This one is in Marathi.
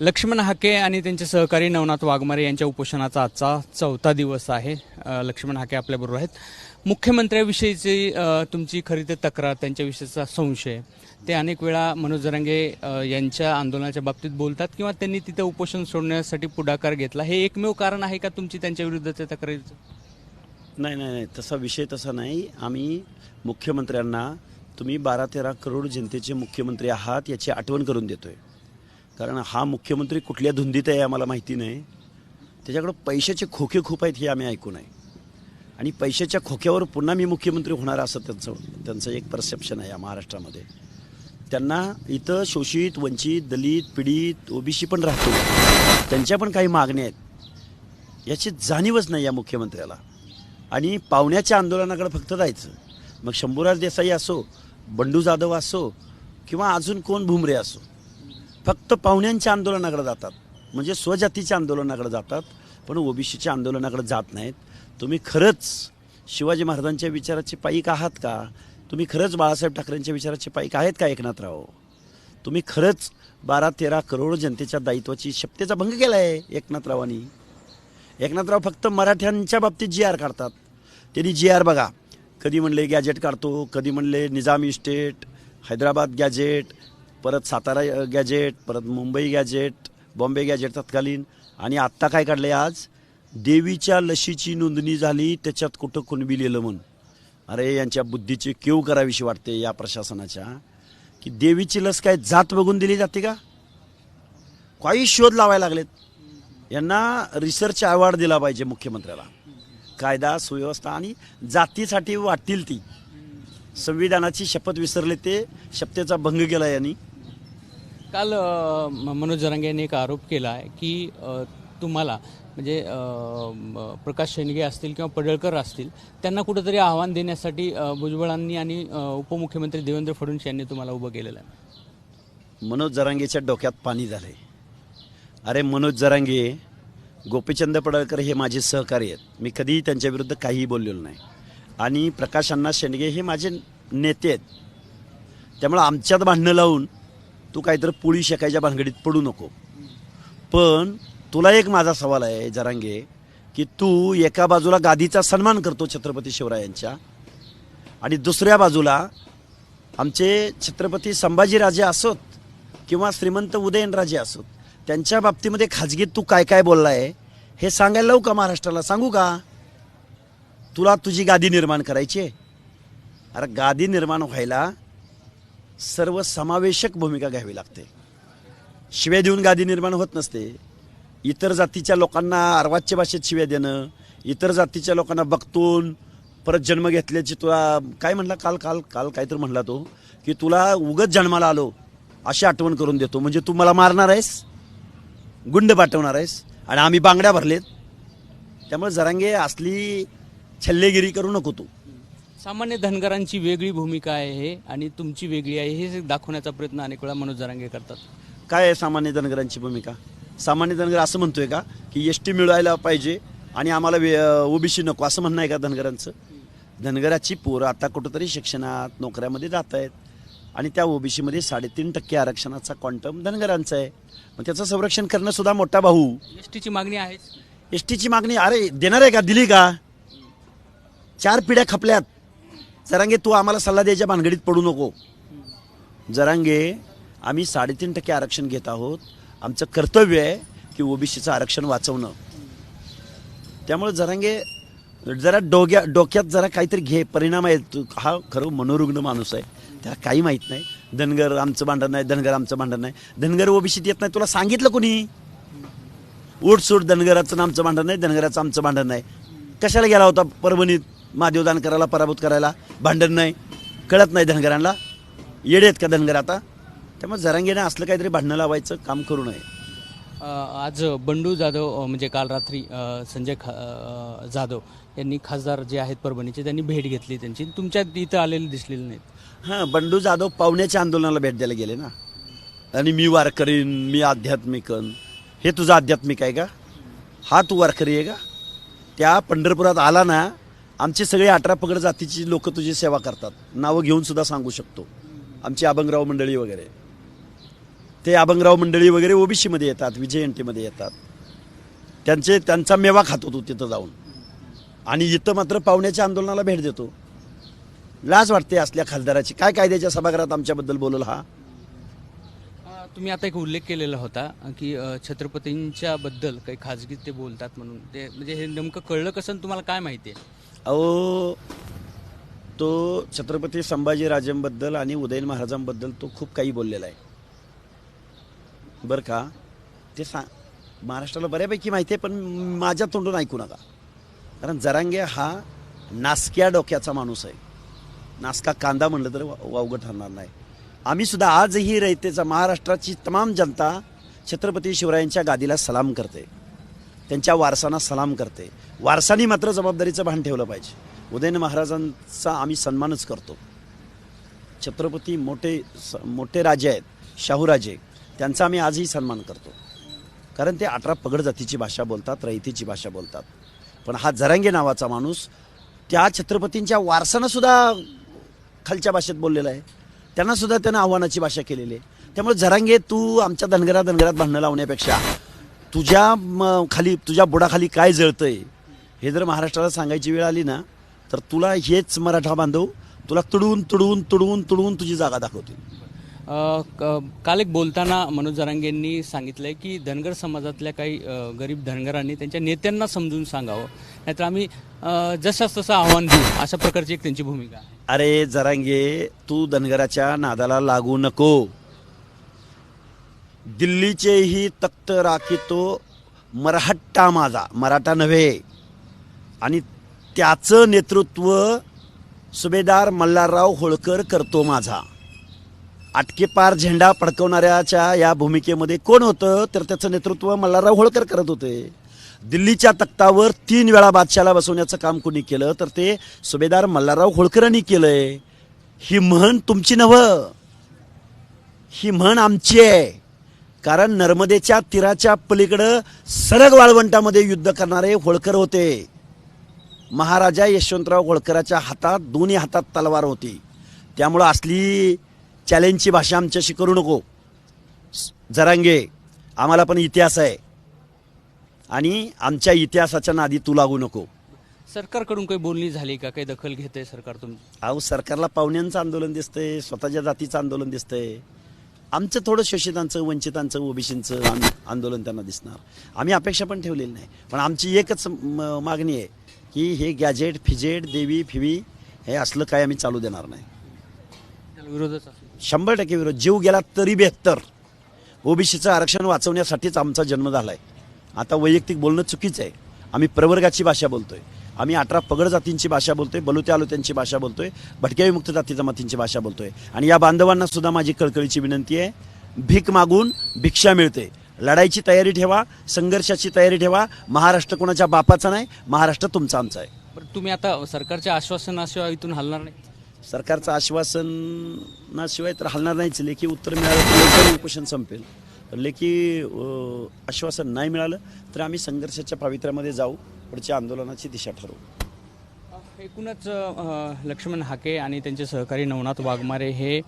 लक्ष्मण हाके आणि त्यांचे सहकारी नवनाथ वाघमारे यांच्या उपोषणाचा आजचा चौथा दिवस आहे. लक्ष्मण हाके आपल्याबरोबर आहेत. मुख्यमंत्र्याविषयीची तुमची खरी तक्रार त्यांच्याविषयीचा संशय ते अनेक वेळा मनोज जरांगे यांच्या आंदोलनाच्या बाबतीत बोलतात किंवा त्यांनी तिथे उपोषण सोडण्यासाठी पुढाकार घेतला. हे एकमेव कारण आहे का तुमची त्यांच्या विरुद्धच्या तक्रारीचं? नाही नाही नाही. तसा विषय तसा नाही. आम्ही मुख्यमंत्र्यांना तुम्ही बारा तेरा करोड जनतेचे मुख्यमंत्री आहात याची आठवण करून देतोय. कारण हा मुख्यमंत्री कुठल्या धुंदीत आहे आम्हाला माहिती नाही. त्याच्याकडं पैशाचे खोके खूप आहेत हे आम्ही ऐकून आहे आणि पैशाच्या खोक्यावर पुन्हा मी मुख्यमंत्री होणार असं त्यांचं त्यांचं एक परसेप्शन आहे या महाराष्ट्रामध्ये. त्यांना इथं शोषित वंचित दलित पीडित ओबीसी पण राहतो. त्यांच्या पण काही मागण्या आहेत. याची जाणीवच नाही या मुख्यमंत्र्याला. आणि पाहुण्याच्या आंदोलनाकडे फक्त जायचं. मग शंभूराज देसाई असो बंडू जाधव असो किंवा अजून कोण भुमरे असो. फक्त पाहुण्यांच्या आंदोलनाकडे जातात. म्हणजे स्वजातीच्या आंदोलनाकडे जातात पण ओबीसीच्या आंदोलनाकडे जात नाहीत. तुम्ही खरंच शिवाजी महाराजांच्या विचाराचे पाईक आहात का? तुम्ही खरंच बाळासाहेब ठाकरेंच्या विचाराचे पाईक आहेत का एकनाथराव? तुम्ही खरंच बारा तेरा करोड जनतेच्या दायित्वाची शपथेचा भंग केला आहे एकनाथरावांनी. एकनाथराव फक्त मराठ्यांच्या बाबतीत जी आर काढतात. त्यांनी जी आर बघा. कधी म्हणले गॅजेट काढतो कधी म्हणले निजाम इस्टेट हैदराबाद गॅजेट परत सातारा गॅजेट परत मुंबई गॅजेट बॉम्बे गॅजेट तत्कालीन. आणि आत्ता काय काढलं आहे आज? देवीच्या लशीची नोंदणी झाली त्याच्यात कुठं कुणबी लिहिलं म्हणून. अरे यांच्या बुद्धीची केव करावीशी वाटते या प्रशासनाच्या. की देवीची लस काय जात बघून दिली जाते का? काही शोध लावायला लागलेत. यांना रिसर्च अवॉर्ड दिला पाहिजे मुख्यमंत्र्याला. कायदा सुव्यवस्था आणि जातीसाठी वाटतील ती. संविधानाची शपथ विसरले ते शपथेचा भंग केला यांनी. काल मनोज जरांगे यांनी एक आरोप केला आहे की तुम्हाला म्हणजे प्रकाश शेंडगे असतील किंवा पडळकर असतील त्यांना कुठंतरी आव्हान देण्यासाठी भुजबळांनी आणि उपमुख्यमंत्री देवेंद्र फडणवीस यांनी तुम्हाला उभं केलेलं आहे. मनोज जरांगेच्या डोक्यात पाणी झाले अरे मनोज जरांगे गोपीचंद पडळकर हे माझे सहकारी आहेत. मी कधीही त्यांच्याविरुद्ध काहीही बोललेलो नाही. आणि प्रकाश अण्णा शेंडगे हे माझे नेते आहेत. त्यामुळं आमच्यात भांडणं लावून तू काहीतरी पोळी शेकायच्या भानगडीत पडू नको. पण तुला एक माझा सवाल आहे जरांगे की तू एका बाजूला गादीचा सन्मान करतो छत्रपती शिवरायांच्या आणि दुसऱ्या बाजूला आमचे छत्रपती संभाजीराजे असोत किंवा श्रीमंत उदयनराजे असोत त्यांच्या बाबतीमध्ये खाजगीत तू काय काय बोलला आहे हे सांगायला लावू का महाराष्ट्राला? सांगू का? तुला तुझी गादी निर्माण करायची आहे. अरे गादी निर्माण व्हायला सर्व समावेशक भूमिका घ्यावी लागते. शिव्या देऊन गादी निर्माण होत नसते. इतर जातीच्या लोकांना अर्वाच्य भाषेत शिव्या देणं इतर जातीच्या लोकांना बघतून परत जन्म घेतल्याची तुला काय म्हणला काल काल काल काहीतरी म्हणला तो की तुला उगत जन्माला आलो अशी आठवण करून देतो. म्हणजे तू मला मारणार आहेस गुंड पाठवणार आहेस आणि आम्ही बांगड्या भरलेत. त्यामुळे जरांगे असली छल्लेगिरी करू नको तू. सामान्य धनगरांची वेगळी भूमिका आहे हे आणि तुमची वेगळी आहे हे दाखवण्याचा प्रयत्न अनेक वेळा मनोज जरांगे करतात. काय आहे सामान्य धनगरांची भूमिका? सामान्य धनगर असं म्हणतोय का की एस टी मिळवायला पाहिजे आणि आम्हाला ओबीसी नको असं म्हणणं आहे का धनगरांचं? धनगराची पोरं आता कुठंतरी शिक्षणात नोकऱ्यामध्ये जात आहेत आणि त्या ओबीसीमध्ये साडेतीन टक्के आरक्षणाचा क्वांटम धनगरांचा आहे. मग त्याचं संरक्षण करणं सुद्धा मोठा भाऊ. एस टीची मागणी आहेच. एस टीची मागणी अरे देणार आहे का? दिली का? चार पिढ्या खपल्यात. जरांगे तू आम्हाला सल्ला द्यायच्या भानगडीत पडू नको. जरांगे आम्ही साडेतीन टक्के आरक्षण घेत आहोत. आमचं कर्तव्य आहे की ओबीसीचं आरक्षण वाचवणं. त्यामुळे जरांगे जरा डोक्या डोक्यात जरा काहीतरी घे परिणाम आहे तू हा खरं मनोरुग्ण माणूस आहे. त्याला काही माहीत नाही. धनगर आमचं भांडण नाही धनगर आमचं भांडण नाही. धनगर ओबीसीत येत नाही. तुला सांगितलं कोणी? उठसूट धनगराचं आमचं भांडण नाही धनगराचं आमचं भांडण नाही. कशाला गेला होता परभणीत? महादेवदान करायला पराभूत करायला भांडण नाही कळत नाही धनगरांना. येडे आहेत का धनगर आता? त्यामुळे जरांगेने असलं काहीतरी भांडणं लावायचं काम करू नये. अ, आज बंडू जाधव अ, म्हणजे काल रात्री अ, संजय खा अ, जाधव यांनी खासदार जे आहेत परभणीचे त्यांनी भेट घेतली त्यांची. तुमच्या इथं आलेले दिसलेले नाहीत. हां बंडू जाधव पाहुण्याच्या आंदोलनाला भेट द्यायला गेले ना. आणि मी वारकरीन मी आध्यात्मिकन हे तुझं आध्यात्मिक आहे का? हा तू वारकरी आहे का? त्या पंढरपुरात आला ना आमचे सगळे अठरा पगड जातीची लोक तुझी सेवा करतात. नावं घेऊन सुद्धा सांगू शकतो. आमची अभंगराव मंडळी वगैरे. ते अभंगराव मंडळी वगैरे ओबीसीमध्ये येतात विजयंतीमध्ये येतात. त्यांचे त्यांचा मेवा खातो तो तिथं जाऊन. आणि इथं मात्र पाहुण्याच्या आंदोलनाला भेट देतो. लाज वाटते असल्या खासदाराची. काय कायद्याच्या सभागृहात आमच्याबद्दल बोलला हा? तुम्ही आता एक उल्लेख केलेला होता की छत्रपतींच्या बद्दल काही खाजगी ते बोलतात म्हणून. ते म्हणजे हे नेमकं कळलं कसं आणि तुम्हाला काय माहिती आहे? अहो तो छत्रपती संभाजीराजेंबद्दल आणि उदयन महाराजांबद्दल तो खूप काही बोललेला आहे. बरं का? ते सा महाराष्ट्राला बऱ्यापैकी माहिती आहे पण माझ्या तोंडून ऐकू नका. कारण जरांगे हा नासक्या डोक्याचा माणूस आहे. नासका कांदा म्हणलं तर वा- वावगं ठरणार नाही. आम्ही सुद्धा आजही रयतेचा महाराष्ट्राची तमाम जनता छत्रपती शिवरायांच्या गादीला सलाम करते. त्यांच्या वारसांना सलाम करते. वारसांनी मात्र जबाबदारीचं भान ठेवलं पाहिजे. उदयन महाराजांचा आम्ही सन्मानच करतो. छत्रपती मोठे स- मोठे राजे आहेत शाहूराजे त्यांचा आम्ही आजही सन्मान करतो. कारण ते अठरा पगड जातीची भाषा बोलतात रयतीची भाषा बोलतात. पण हा जरांगे नावाचा माणूस त्या छत्रपतींच्या वारसानं सुद्धा खालच्या भाषेत बोललेला आहे. त्यांना सुद्धा त्यानं आव्हानाची भाषा केलेली आहे. त्यामुळे जरांगे तू आमच्या धनगरा धनगरात भांडणं लावण्यापेक्षा तुझ्या म, खाली तुझ्या बुडाखाली काय जळतंय हे जर महाराष्ट्राला सांगायची वेळ आली ना तर तुला हेच मराठा बांधव तुला तुडवून तुडवून तुडवून तुडवून तुझी जागा दाखवतील. क- काल एक बोलताना मनोज जरांगेंनी सांगितलंय की धनगर समाजातल्या काही गरीब धनगरांनी त्यांच्या नेत्यांना समजून सांगावं. नाहीतर आम्ही जसं तसं आव्हान देऊ अशा प्रकारची एक त्यांची भूमिका आहे. अरे जरांगे तू धनगराच्या नादाला लागू नको. दिल्लीचेही तख्त राखितो मराठा माझा मराठा नव्हे. आणि त्याचं नेतृत्व सुभेदार मल्हारराव होळकर करतो माझा. आटकेपार झेंडा फडकवणाऱ्याच्या या भूमिकेमध्ये कोण होतं? तर त्याचं नेतृत्व मल्हारराव होळकर करत होते. दिल्लीच्या तख्तावर तीन वेळा बादशाला बसवण्याचं काम कोणी केलं तर ते सुभेदार मल्हारराव होळकरांनी केलंय. ही म्हण तुमची नव्ह. ही म्हण आमची आहे. कारण नर्मदेच्या तीराच्या पलीकडं सरग वाळवंटामध्ये युद्ध करणारे होळकर होते. महाराजा यशवंतराव होळकराच्या हातात दोन्ही हातात तलवार होती. त्यामुळं असली चॅलेंजची भाषा आमच्याशी करू नको. जरांगे आम्हाला पण इतिहास आहे. आणि आमच्या इतिहासाच्या नादी तू लागू नको. सरकारकडून काही बोलणी झाली का? काही दखल घेते सरकार तुमची? अहो सरकारला पाहुण्यांचं आंदोलन दिसतंय स्वतःच्या जातीचं आंदोलन दिसतंय. आमचं थोडं शोषितांचं वंचितांचं ओबीसींचं आंदोलन त्यांना दिसणार. आम्ही अपेक्षा पण ठेवलेली नाही. पण आमची एकच मागणी आहे की हे गॅजेट फिजेट देवी फिवी हे असलं काय आम्ही चालू देणार नाही. विरोधच शंभर टक्के विरोध. जीव गेला तरी बेहत्तर. ओबीसीचं आरक्षण वाचवण्यासाठीच आमचा जन्म झाला आहे आता वैयक्तिक बोलणं चुकीचं आहे. आम्ही प्रवर्गाची भाषा बोलतोय. आम्ही अठरा पगड जातींची भाषा बोलतोय बलुते आलोत्यांची भाषा बोलतोय भटक्या विमुक्त जाती जमातींची भाषा बोलतोय. आणि या बांधवांना सुद्धा माझी कळकळीची विनंती आहे भीक मागून भिक्षा मिळते. लढाईची तयारी ठेवा संघर्षाची तयारी ठेवा. महाराष्ट्र कोणाच्या बापाचा नाही महाराष्ट्र तुमचा आमचा आहे. बरं तुम्ही आता सरकारच्या आश्वासनाशिवाय इथून हलणार नाही? सरकारचं आश्वासनाशिवाय तर हलणार नाहीच लेखी उत्तर मिळालं उपोषण संपेल. पण लेखी आश्वासन नाही मिळालं तर आम्ही संघर्षाच्या पावित्र्यामध्ये जाऊ पुढच्या आंदोलनाची दिशा ठरवू. एकूणच लक्ष्मण हाके आणि त्यांचे सहकारी नवनाथ वाघमारे हे